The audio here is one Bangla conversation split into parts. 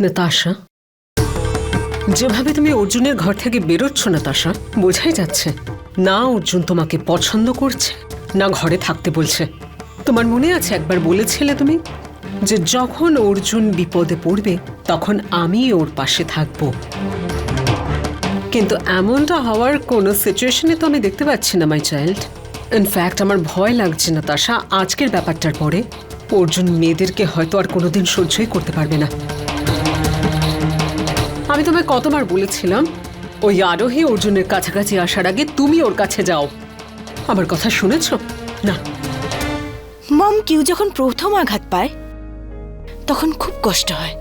নাতাশা। যেভাবে তুমি অর্জুনের ঘর থেকে বেরোচ্ছ নাতাশা, বোঝাই যাচ্ছে, না অর্জুন তোমাকে পছন্দ করছে, না ঘরে থাকতে বলছে। তোমার মনে আছে একবার বলেছিলে তুমি যে যখন অর্জুন বিপদে পড়বে, তখন আমি ওর পাশে থাকব। কিন্তু এমনটা হওয়ার কোনো সিচুয়েশনে তো আমি দেখতে পাচ্ছি না মাই চাইল্ড ইনফ্যাক্ট আমার ভয় লাগছে না তাশা আজকের ব্যাপারটার পরে। অর্জুন মেয়েদেরকে হয়তো আর কোনোদিন সহ্যই করতে পারবে না। আমি তোমায় কতবার বলেছিলাম, ওই আরোহী অর্জুনের কাছাকাছি আসার আগে তুমি ওর কাছে যাও। আমার কথা শুনেছ? না। মম কেউ যখন প্রথম আঘাত পায়, তখন খুব কষ্ট হয়।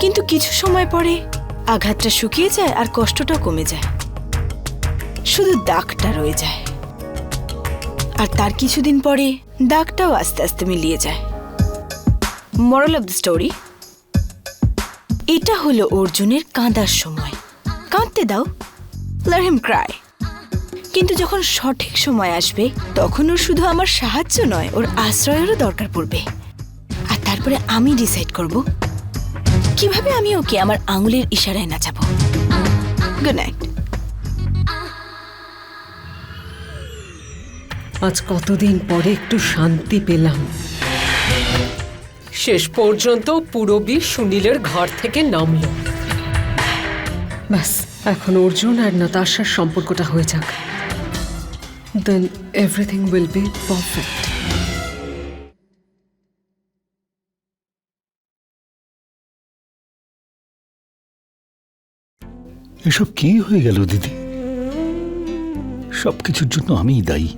কিন্তু কিছু সময় পরে আঘাতটা শুকিয়ে যায় আর কষ্টটা কমে যায়। শুধু দাগটা রয়ে যায়। আর তার কিছুদিন পরে দাগটাও আস্তে আস্তে মিলিয়ে যায়। মরাল অফ দ্য স্টোরি এটা হলো অর্জুনের কাঁদার সময়। কাঁদতে দাও লেট হিম ক্রাই কিন্তু যখন সঠিক সময় আসবে, তখন ওর শুধু আমার সাহায্য নয়, ওর আশ্রয়েরও দরকার পড়বে। আর তারপরে আমি ডিসাইড করব, কীভাবে আমি ওকে আমার আঙুলের ইশারায় নাচাবো। গুড নাইট আজ কতদিন পরে একটু শান্তি পেলাম। শেষ পর্যন্ত পুরবী সুনীলের ঘর থেকে নামলো। ব্যাস, এখন অর্জুন আর নাতাশার সম্পর্কটা হয়ে যাক। Then everything will be perfect এসব কি হয়ে গেল দিদি? সবকিছুর জন্য আমিই দায়ী।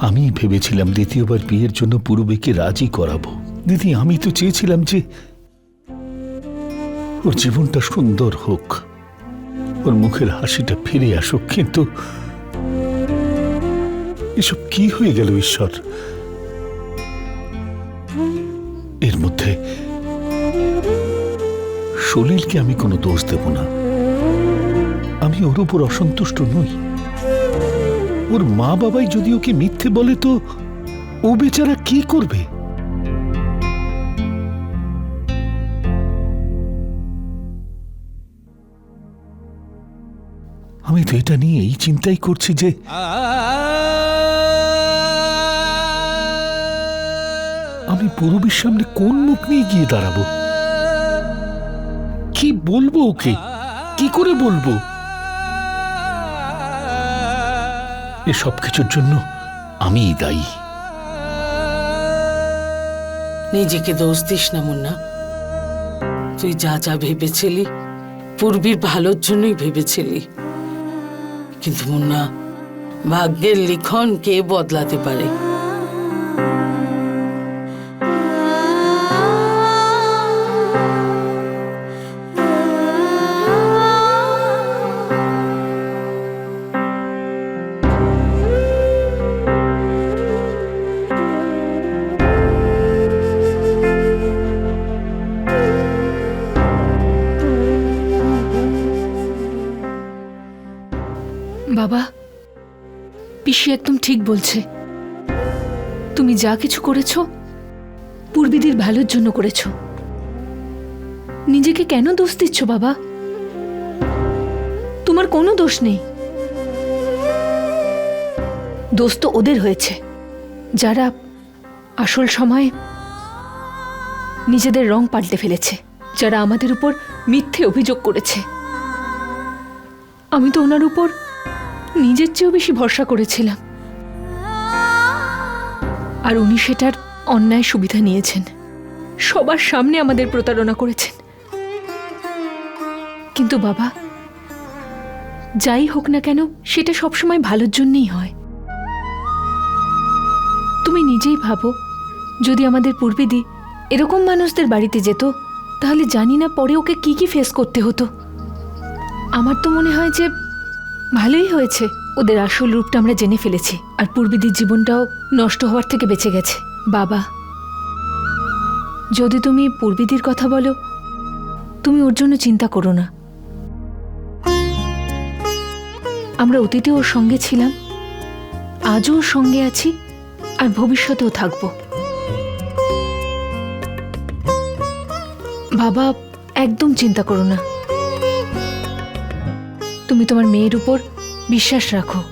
আমি ভেবেছিলাম দ্বিতীয়বার বিয়ের জন্য পূর্বেকে রাজি করাবো। দিদি, আমি তো চেয়েছিলাম যে ওর জীবনটা সুন্দর হোক। ওর মুখের হাসিটা ফিরে আসুক, কিন্তু এসব কি হয়ে গেল ঈশ্বর? এর মধ্যে সলিলকে আমি কোনো দোষ দেব না। আমি ওর উপর অসন্তুষ্ট নই। ওর মা বাবাই যদি ওকে মিথ্যে বলে তো ও বেচারা কি করবে? আমি তো এটা নিয়ে এই চিন্তাই করছি যে আমি পূরবীর সামনে কোন মুখ নিয়ে গিয়ে দাঁড়াবো? কি বলব ওকে? কি করে বলব? এ সব কিছুর জন্য আমিই দায়ী। নিজেকে দোষ দিস না, মুন্না। তুই যা যা ভেবেছিলি, পূর্বীর ভালোর জন্যই ভেবেছিলি। কিন্তু মুন্না, ভাগ্যের লিখন কে বদলাতে পারে? পিসি একদম ঠিক বলছে। তুমি যা কিছু করেছ, পূর্বীদের ভালোর জন্য করেছ। নিজেকে কেন দোষ দিচ্ছ বাবা? তোমার কোনো দোষ নেই। দোষ তো ওদের হয়েছে। যারা আসল সময়ে নিজেদের রং পাল্টে ফেলেছে, যারা আমাদের উপর মিথ্যে অভিযোগ করেছে। আমি তো ওনার উপর নিজের চেয়েও বেশি ভরসা করেছিলাম। আর উনি সেটার অন্যায় সুবিধা নিয়েছেন। সবার সামনে আমাদের প্রতারণা করেছেন। কিন্তু বাবা, যাই হোক না কেন, সেটা সবসময় ভালোর জন্যই হয়। তুমি নিজেই ভাবো, যদি আমাদের পূর্বেদি এরকম মানুষদের বাড়িতে যেত, তাহলে জানি না পরে ওকে কি কি ফেস করতে হতো। আমার তো মনে হয় যে ভালোই হয়েছে। ওদের আসল রূপটা আমরা জেনে ফেলেছি, আর পূর্বীদের জীবনটাও নষ্ট হওয়ার থেকে বেঁচে গেছে। বাবা, যদি তুমি পূর্বীদের কথা বলো, তুমি ওর জন্য চিন্তা করো না। আমরা অতীতে ওর সঙ্গে ছিলাম, আজও ওর সঙ্গে আছি, আর ভবিষ্যতেও থাকব। বাবা, একদম চিন্তা করো না। তুমি তোমার মেয়ের উপর বিশ্বাস রাখো।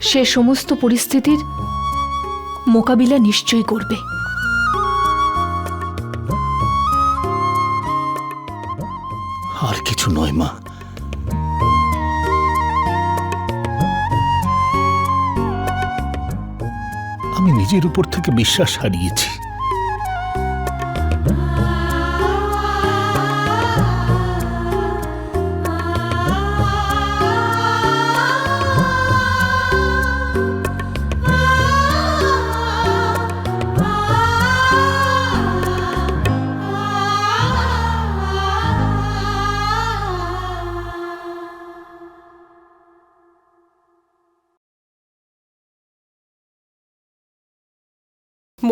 সে সমস্ত পরিস্থিতির মোকাবিলা নিশ্চয়ই করবে। আর কিছু নয়, মা। আমি নিজের উপর থেকে বিশ্বাস হারিয়েছি।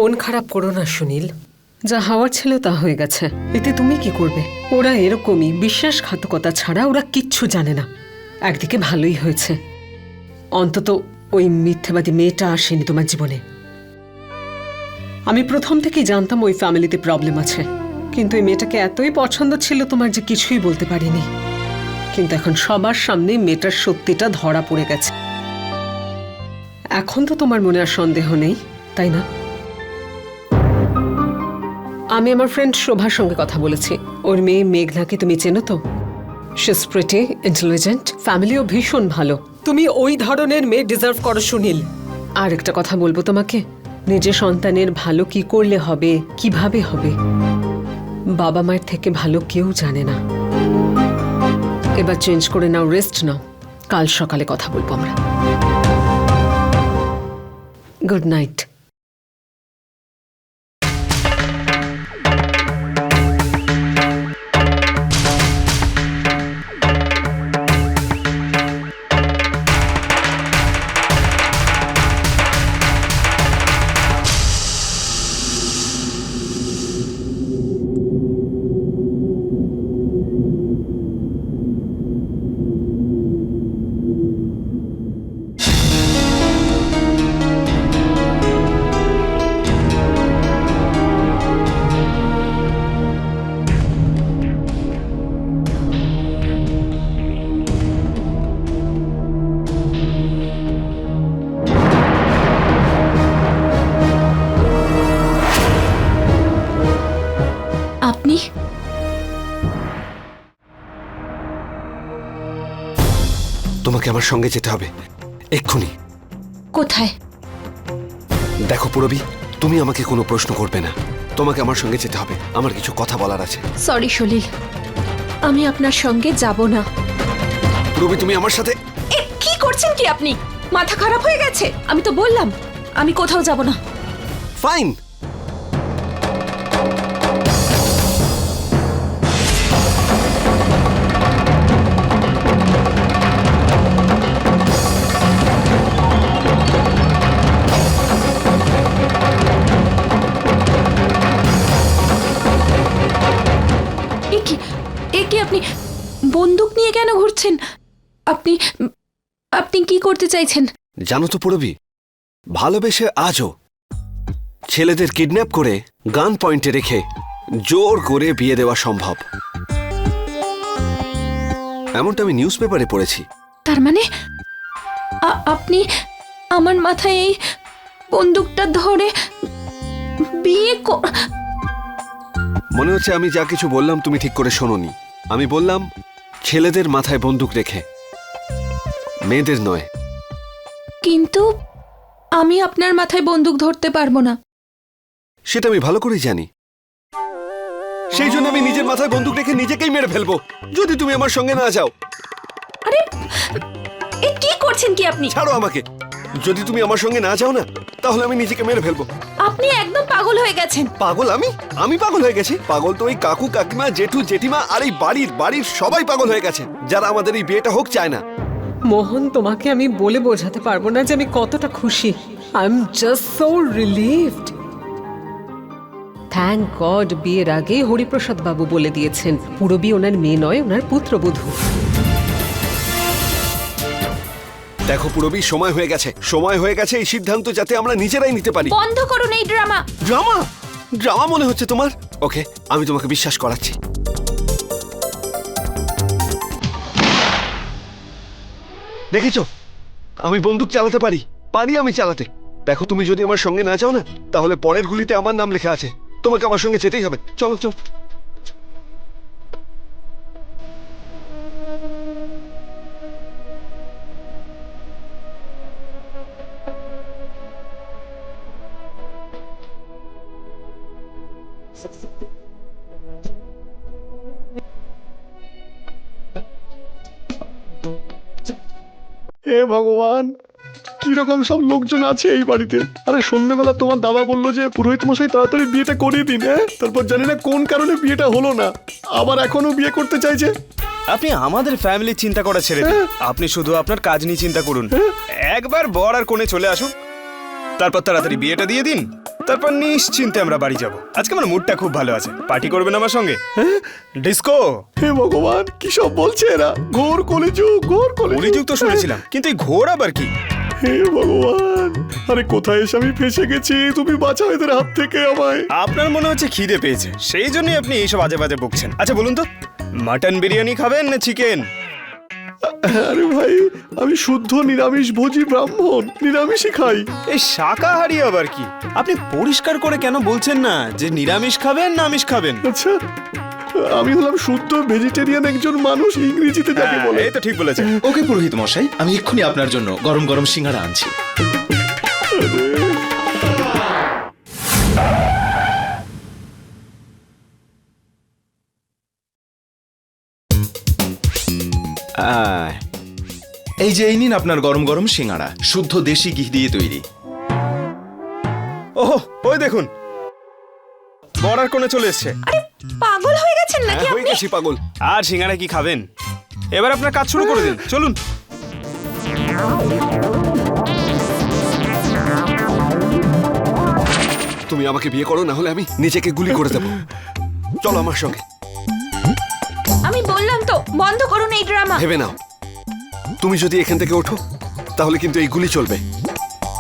মন খারাপ করো না সুনীল। যা হওয়ার ছিল তা হয়ে গেছে। এতে তুমি কি করবে? ওরা এরকমই বিশ্বাসঘাতকতা ছাড়া ওরা কিচ্ছু জানে না। একদিকে ভালোই হয়েছে। অন্তত ওই মিথ্যেবাদী মেয়েটা আসেনি তোমার জীবনে। আমি প্রথম থেকেই জানতাম ওই ফ্যামিলিতে প্রবলেম আছে। কিন্তু এই মেয়েটাকে এতই পছন্দ ছিল তোমার যে কিছুই বলতে পারিনি। কিন্তু এখন সবার সামনে মেয়েটার সত্যিটা ধরা পড়ে গেছে। এখন তো তোমার মনে আর সন্দেহ নেই তাই না? আমি আমার ফ্রেন্ড শোভার সঙ্গে কথা বলেছি। ওর মেয়ে মেঘনাকে তুমি চেনো তো? শিস ইন্টেলিজেন্ট ফ্যামিলিও ভীষণ ভালো। তুমি ওই ধরনের মেয়ে ডিজার্ভ করো, সুনীল। আর একটা কথা বলব তোমাকে। নিজের সন্তানের ভালো কি করলে হবে, কীভাবে হবে? বাবা মায়ের থেকে ভালো কেউ জানে না। এবার চেঞ্জ করে নাও রেস্ট নাও। কাল সকালে কথা বলব আমরা। গুড নাইট তোমাকে আমার সঙ্গে যেতে হবে। এক্ষুনি। কোথায়? দেখো পুরবি তুমি আমাকে কোনো প্রশ্ন করবে না। তোমাকে আমার সঙ্গে যেতে হবে। আমার কিছু কথা বলার আছে। সরি সলিল। আমি আপনার সঙ্গে যাব না। পুরবি তুমি আমার সাথে এ কি করছেন কি আপনি? মাথা খারাপ হয়ে গেছে। আমি তো বললাম আমি কোথাও যাব না। ফাইন! করতে চাইছেন? জানো তো পুরবি ভালোবেসে আজও ছেলেদের কিডন্যাপ করে গান পয়েন্টে রেখে জোর করে বিয়ে দেওয়া সম্ভব। এমনটা আমি নিউজ পেপারে পড়েছি। তার মানে আপনি আমার মাথায় এই বন্দুকটা ধরে বিয়ে মনে হচ্ছে আমি যা কিছু বললাম তুমি ঠিক করে শোনোনি। আমি বললাম ছেলেদের মাথায় বন্দুক রেখে মেয়েদের নয়। কিন্তু আমি আপনার মাথায় বন্দুক ধরতে পারব না। সেটা আমি ভালো করেই জানি। সেই জন্য আমি নিজের মাথায় বন্দুক রেখে নিজেকেই মেরে ফেলব। যদি তুমি আমার সঙ্গে না যাও। আরে এ কি করছেন কি আপনি? ছাড়ো আমাকে। যদি তুমি আমার সঙ্গে না যাও না তাহলে আমি নিজেকে মেরে ফেলব। আপনি একদম পাগল হয়ে গেছেন। পাগল আমি? আমি পাগল হয়ে গেছি? পাগল তো ওই কাকু কাকিমা জেঠু জেঠিমা আর এই বাড়ির বাড়ির সবাই পাগল হয়ে গেছে। যারা আমাদের এই বিয়েটা হোক চায় না। মোহন তোমাকে আমি বলে বোঝাতে পারব না যে আমি কতটা খুশি। I am just so relieved thank God বিয়ের আগে হরিপ্রসাদ বাবু বলে দিয়েছেন। পুরবি ওনার মেয়ে নয় ওনার পুত্রবধূ। দেখো পুরবি সময় হয়ে গেছে। সময় হয়ে গেছে এই সিদ্ধান্ত যাতে আমরা নিজেরাই নিতে পারি। বন্ধ করুন এই ড্রামা। ড্রামা? ড্রামা মনে হচ্ছে তোমার? ওকে আমি তোমাকে বিশ্বাস করাচ্ছি। দেখেছ? আমি বন্দুক চালাতে পারি পারি আমি চালাতে। দেখো তুমি যদি আমার সঙ্গে না চাও না, তাহলে পরের গুলিতে আমার নাম লেখা আছে। তোমাকে আমার সঙ্গে যেতেই হবে। চলো চলো। হে ভগবান কীরকম সব লোকজন আছে এই বাড়িতে? আরে সন্ধ্যেবেলা তোমার দাদা বলল যে পুরোহিত মশাই তাড়াতাড়ি বিয়েটা করিয়ে দিন হ্যাঁ? তারপর জানি না কোন কারণে বিয়েটা হলো না। আবার এখনও বিয়ে করতে চাইছে। আপনি আমাদের ফ্যামিলি চিন্তা করা ছেড়ে দিন। আপনি শুধু আপনার কাজ নিয়ে চিন্তা করুন। একবার বর আর কোণে চলে আসুন। তারপর তাড়াতাড়ি বিয়েটা দিয়ে দিন। তারপর নিশ্চিন্তে আমরা বাড়ি যাব। আজকে আমার মুডটা খুব ভালো আছে। পার্টি করবেন আমার সঙ্গে? ডিস্কো? হে ভগবান কি সব বলছে এরা? ঘোর কলিযুগ ঘোর কলিযুগ। তো শুনেছিলাম কিন্তু এই ঘোর আবার কি? হে ভগবান আরে কোথায় এসে আমি ফেসে গেছি? তুমি বাঁচাও এদের হাত থেকে আমায়। আপনার মনে হচ্ছে খিদে পেয়েছে সেই জন্যই আপনি এইসব আজে বাজে বকছেন। আচ্ছা বলুন তো মাটন বিরিয়ানি খাবেন না চিকেন আরে ভাই আমি শুদ্ধ নিরামিষ ভোজি ব্রাহ্মণ নিরামিষই খাই। এই শাকাহারি আবার কি? আপনি পরিষ্কার করে কেন বলছেন না যে নিরামিষ খাবেন না আমিষ খাবেন? আচ্ছা আমি হলাম শুদ্ধ ভেজিটেরিয়ান একজন মানুষ ইংরেজিতে যাকে হ্যাঁ, বলে। এই তো ঠিক বলেছেন। ওকে পুরোহিত মশাই আমি এক্ষুনি আপনার জন্য গরম গরম সিঙ্গারা আনছি। আহ, এই যে এই নিন আপনার গরম গরম সিঙ্গারা শুদ্ধ দেশি ঘি দিয়ে তৈরি। ওহো ওই দেখুন। বর্ডার কোণে চলে এসছে। পাগল হয়ে গেছেন নাকি হ্যাঁ, হয়ে গেছি পাগল। আর সিঙ্গারা কি খাবেন? এবার আপনার কাজ শুরু করে দিন। চলুন। তুমি আমাকে বিয়ে করো না হলে আমি নিজেকে গুলি করে দেবো। চলো আমার সঙ্গে। তো বন্ধ করুন এই ড্রামা। ভেবে নাও। তুমি যদি এখান থেকে ওঠো তাহলে কিন্তু এই গুলি চলবে।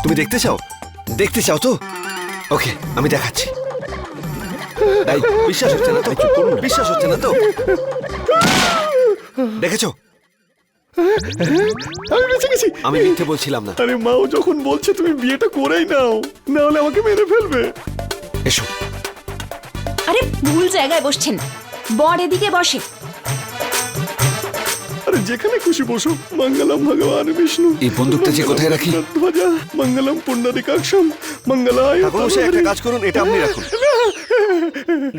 তুমি দেখতে চাও? দেখতে চাও তো? ওকে আমি দেখাচ্ছি। বিশ্বাস হচ্ছে না তো? বিশ্বাস হচ্ছে না তো? দেখেছ? আমি বেঁচে গেছি। আমি মিথ্যে বলছিলাম না। আরে মাও যখন বলছে তুমি বিয়েটা করেই নাও না হলে আমাকে মেরে ফেলবে। এসো। আরে ভুল জায়গায় বসছেন। বর এদিকে বসে। যেখানে খুশি বসো মঙ্গলম ভগবান বিষ্ণু। এই বন্দুকটা যে কোথায় রাখি? ধ্বজা মঙ্গলম পুণ্ডরিকাক্ষম মঙ্গলায় ঠাকুর একটা কাজ করুন এটা আপনি রাখুন।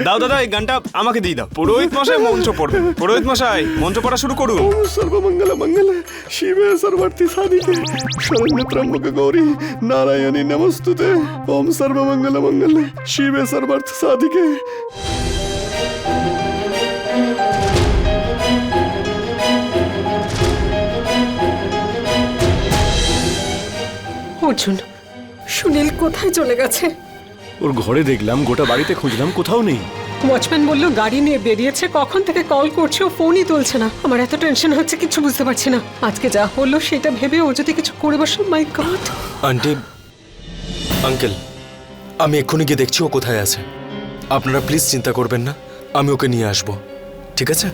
দাও দাদা এই গানটা আমাকে দিয়ে দাও। পুরোহিত মশাই মঞ্চ পড়বে। পুরোহিত মশাই মঞ্চ পড়া শুরু করুন। সর্বমঙ্গল মঙ্গল শিবে সর্বার্থি সাধিকে শরণ্য ত্রম্বক গৌরী নারায়ণী নমস্তুতে। ওম সর্বমঙ্গল মঙ্গল শিবে সর্বার্থ সাধিকে। অর্জুন সুনীল কোথায় চলে গেছে? ওর ঘরে দেখলাম গোটা বাড়িতে খুঁজলাম কোথাও নেই। ওয়াচম্যান বলল গাড়ি নিয়ে বেরিয়েছে কখন থেকে কল করছে ও ফোনই তুলছে না। আমার এত টেনশন হচ্ছে কিছু বুঝতে পারছি না। আজকে যা হলো সেটা ভেবে ও যদি কিছু করে বসে মাই গড আন্টি আঙ্কেল আমি এক্ষুনি গিয়ে দেখছি ও কোথায় আছে। আপনারা প্লিজ চিন্তা করবেন না আমি ওকে নিয়ে আসব। ঠিক আছে?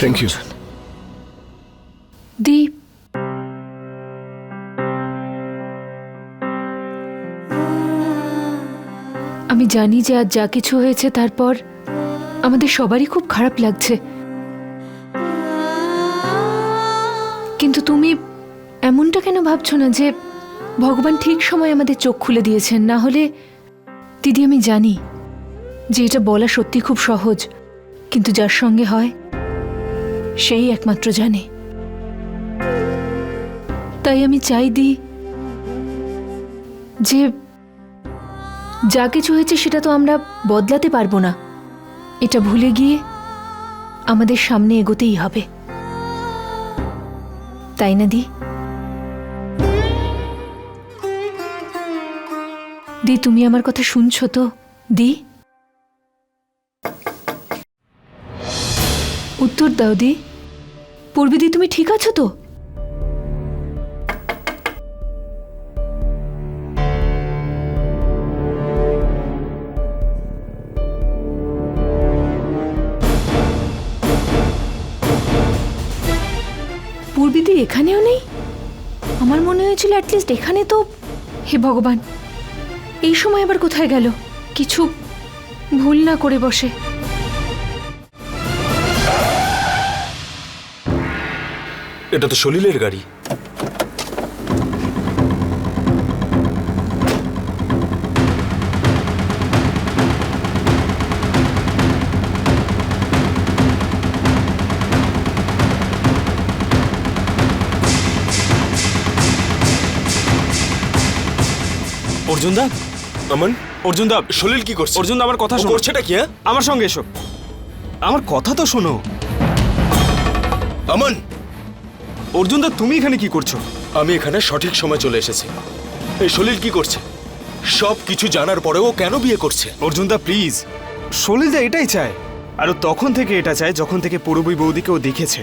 Thank you. দীপ আমি জানি যে আজ যা কিছু হয়েছে তারপর আমাদের সবারই খুব খারাপ লাগছে। কিন্তু তুমি এমনটা কেন ভাবছ না যে ভগবান ঠিক সময় আমাদের চোখ খুলে দিয়েছেন? না হলে, দিদি, আমি জানি যে এটা বলা সত্যি খুব সহজ, কিন্তু যার সঙ্গে হয়, সেই একমাত্র জানে। তাই আমি চাই দি যে যা কিছু হয়েছে সেটা তো আমরা বদলাতে পারব না। এটা ভুলে গিয়ে আমাদের সামনে এগোতেই হবে। তাই না দি? দি, তুমি আমার কথা শুনছো তো? দি? উত্তর দাও দি। পূর্বী দি তুমি ঠিক আছো তো? পূর্বিদি এখানেও নেই? আমার মনে হয়েছিল অ্যাটলিস্ট এখানে তো, হে ভগবান, এই সময় আবার কোথায় গেল? কিছু ভুল না করে বসে। এটা তো সলিলের গাড়ি। অর্জুন দা আমান? অর্জুন দা সলিল কি করছে? অর্জুন দা আমার কথা শোনো। করছেটা কি হ্যাঁ? আমার সঙ্গে এসো। আমার কথা তো শোনো। আমান! অর্জুন দা তুমি এখানে কি করছ? আমি এখানে সঠিক সময় চলে এসেছি। এই সলিল কি করছে? সব কিছু জানার পরেও ও কেন বিয়ে করছে? অর্জুন দা প্লিজ। সলিল দা এটাই চায় আর তখন থেকে এটা চায় যখন থেকে পূর্বী বৌদিকে ও দেখেছে।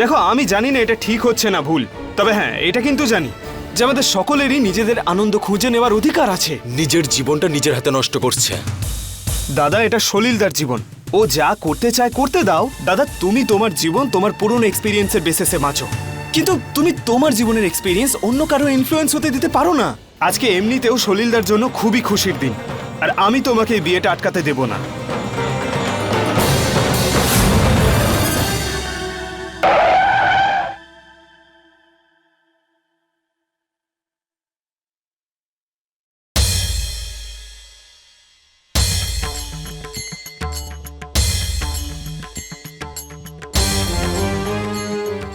দেখো আমি জানি না এটা ঠিক হচ্ছে না ভুল তবে হ্যাঁ এটা কিন্তু জানি। যে আমাদের সকলেরই নিজেদের আনন্দ খুঁজে নেওয়ার অধিকার আছে। নিজের জীবনটা নিজের হাতে নষ্ট করছে। দাদা এটা সলিলদার জীবন। ও যা করতে চায় করতে দাও। দাদা তুমি তোমার জীবন তোমার পুরনো এক্সপিরিয়েন্সের বেসিসে বাঁচো। কিন্তু তুমি তোমার জীবনের এক্সপিরিয়েন্স অন্য কারও ইনফ্লুয়েন্স হতে দিতে পারো না। আজকে এমনিতেও সলিলদার জন্য খুবই খুশির দিন। আর আমি তোমাকে এই বিয়েটা আটকাতে দেব না।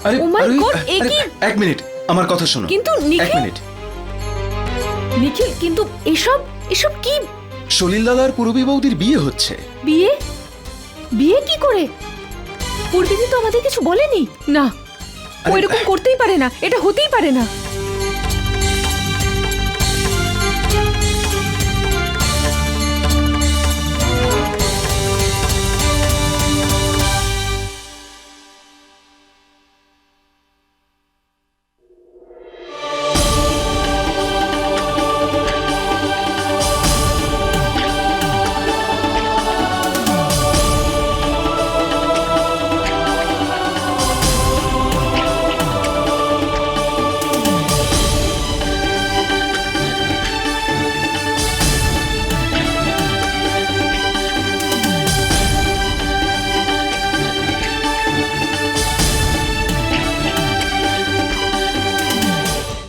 আরে ও মাই গড এ কি? এক মিনিট আমার কথা শোনো। কিন্তু এক নিখিল মিনিট। নিখিল কিন্তু এসব এসব কি সলিল দাদার পূর্বী বৌদির বিয়ে হচ্ছে। বিয়ে? বিয়ে কি করে? পূর্বিদি তো আমাদের কিছু বলেনি। না। ও আরে- এরকম করতেই পারে না। এটা হতেই পারে না।